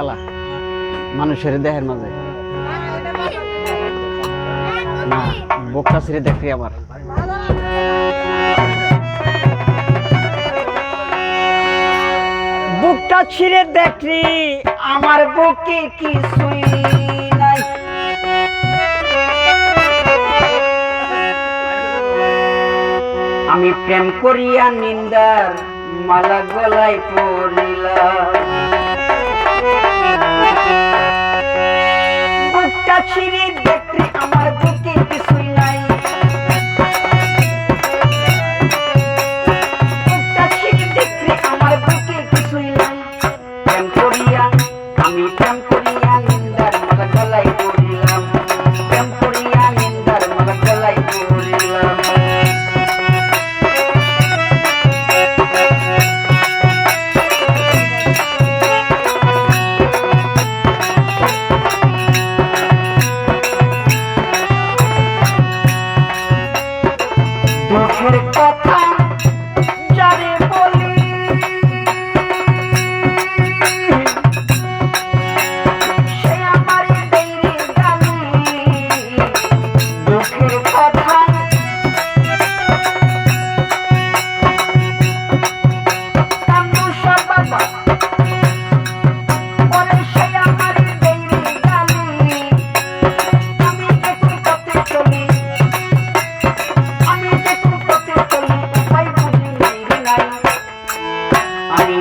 তালা। মানুষের দেহের মাঝে। না ছিঁড়ে দেখি আবার। বুকটা ছিঁড়ে দেখি আমার বুকে কিছুই আমি প্রেম করিয়া নিন্দার মালা গলায় পড়িলাম। அழி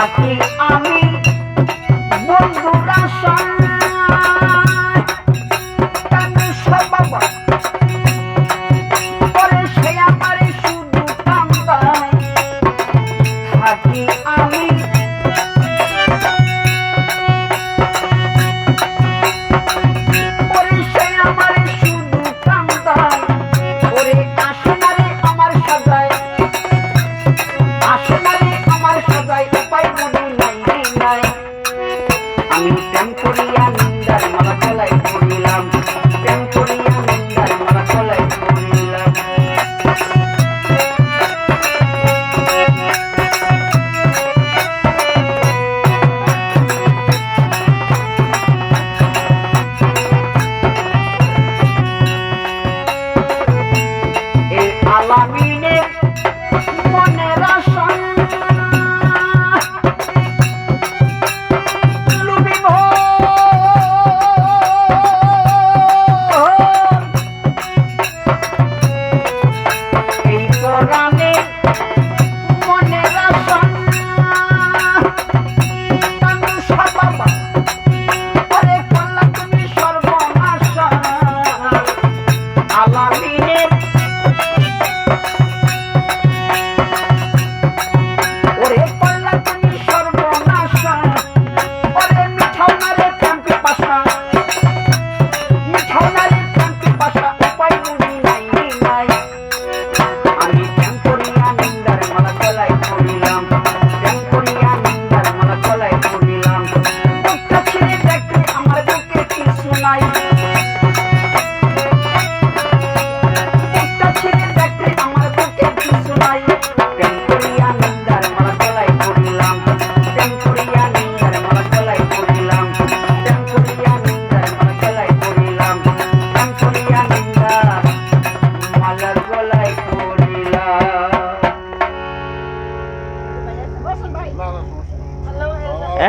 হাতে பொன்னில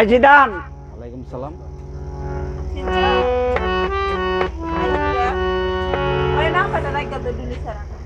এই জিদান ওয়ালাইকুম সালাম Ay,